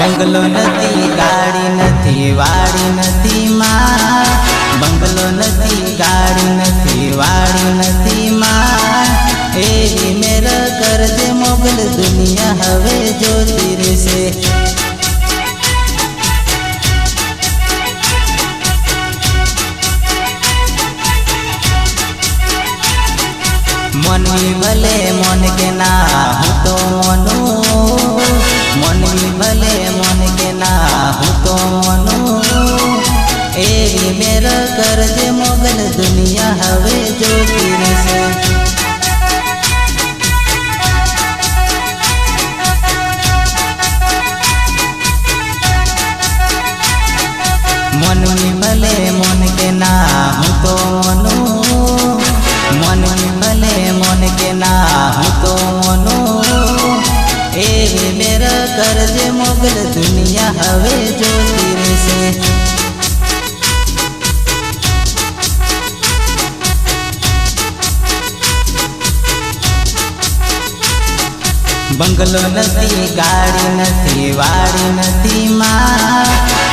બંગલો નથી, ગાડી નથી, વાડી નથી માં. બંગલો નથી, ગાડી નથી, વાડી નથી માં. એ મેરા કરજે મોગલ દુનિયા હવે જોતી કરજે મોગલ દુનિયા હવે જોતી રહેશે. મનવી ભલે મન કે ના હું તો મનું. મન ભલે મન કે ના હું તો મનું. એવી મેરા કરજે મોગલ દુનિયા હવે જોતી રહેશે. બંગલો નથી, ગાડી નથી, વાડી નથી માં.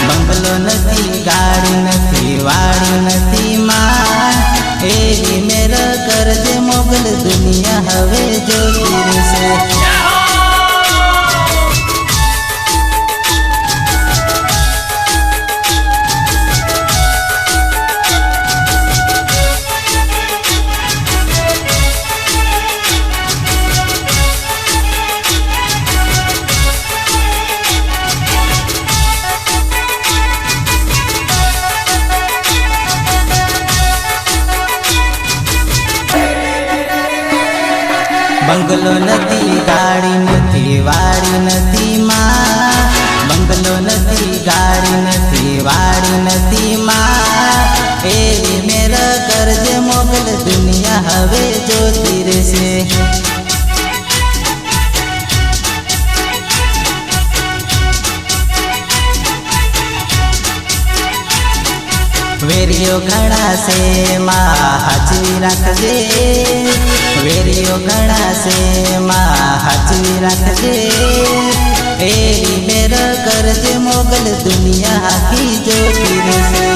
બંગલો નથી, ગાડી નથી, વાડી નથી માં. એવી મેરા કરજે મોગલ દુનિયા હવે જોઈ રહેશે બંગલો નથી, ગાડી નથી, વાડી નથી માં. બંગલો નથી, ગાડી નથી, વાડી નથી માં. એ મેરા કરજે મોગલ દુનિયા, હવે જોતી રહેશે. વેરીઓ ઘણા છે, માં, હાજરી રાખજે. વેરીઓ છે માં હાચવી રાખજે એરી મેર કરજે મોગલ દુનિયા આખી જોતી રહેશે.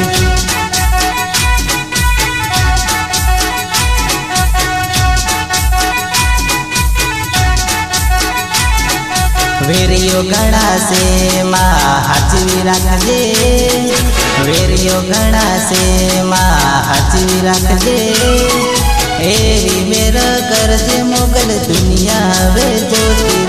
વેરીઓ ગણાશે માં હાચવી રાખજે વેરીઓ ગણાશે માં હાચવી રાખજે એવી કરજે મોગલ દુનિયા હવે જોતી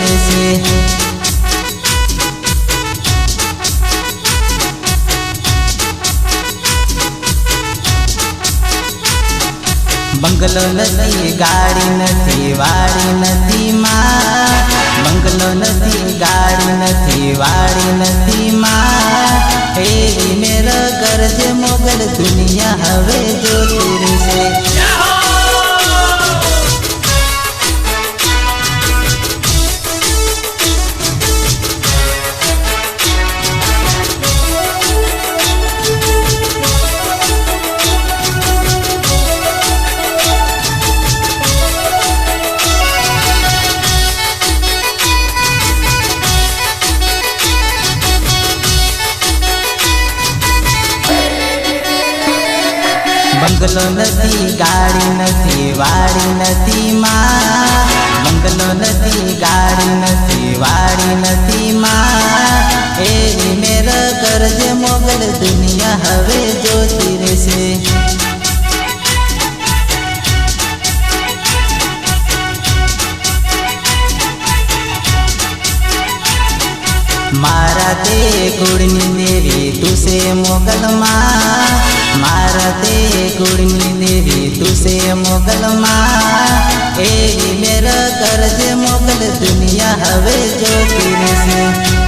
બંગલો નથી ગાડી નથી વાડી નથી માં બંગલો નથી ગાડી નથી વાડી નથી માં એ મેર કરજે મોગલ દુનિયા હવે જોતી બંગલો નથી ગાડી નથી વાડી નથી માં. બંગલો નથી ગાડી નથી વાડી નથી માં. એ મેર કરજે મોગલ દુનિયા હવે જોતી રહેશે. મારા તે કુળની દેવી તુસે મોગલમાં મારા તે કુળની દેવી તુસે મોગલમાં. એવી મેર કરજે મોગલ દુનિયા હવે જોતી રહેશે.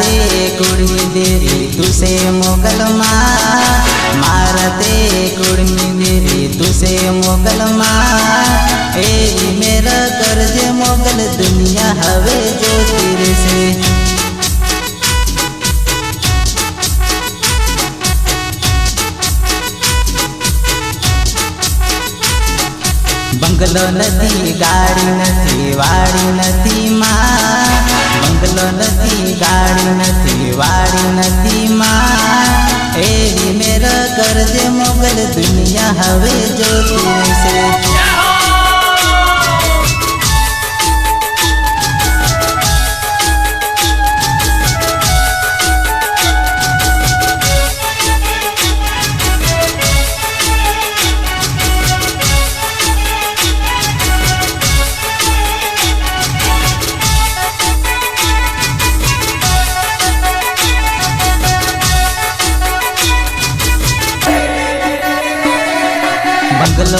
मारते कुड़ी देरी तुसे मोगलमा मारते कुड़ी देरी तुसे मोगलमा ए मेरा कर्ज मोगल दुनिया हवे जो तेरे से बंगलो नदी गाड़ी દુનિયા હવે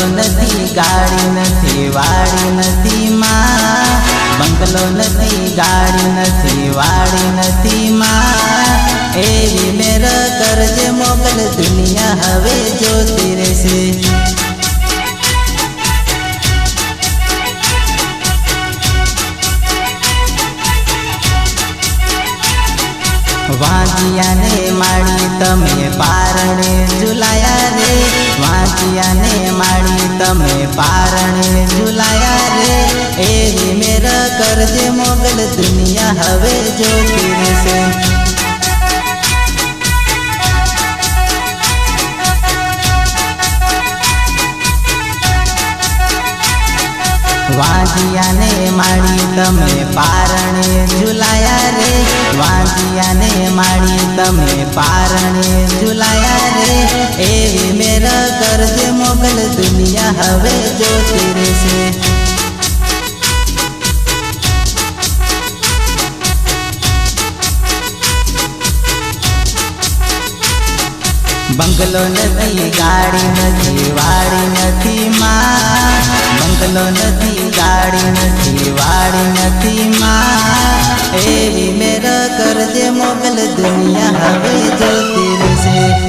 બંગલો નથી, ગાડી નથી, વાડી નથી માં. બંગલો નથી, ગાડી નથી, વાડી નથી માં. એવી મેર કરજે મોકલ દુનિયા હવે જોતી રહેશે. વાંચિયાને માળી તમે પારણે ઝુલાયા રે. વાંચિયાને માળી તમે પારણે ઝુલાયા રે. એવી મેર કરજે મોગલ દુનિયા હવે જોતી રહેશે. વાંજિયાને માણી તમે પારણે ઝુલાયા રે. વાંજિયાને માણી તમે પારણે ઝુલાયા રે. એવી મેર કરજે મોગલ દુનિયા હવે જોતી રહેશે. બંગલો નથી ગાડી નથી વાડી નથી માં બંગલો નથી ગાડી નથી વાળી નથી માં. એવી મેરા કરજે મોગલ દુનિયા હવે જોતી રહેશે.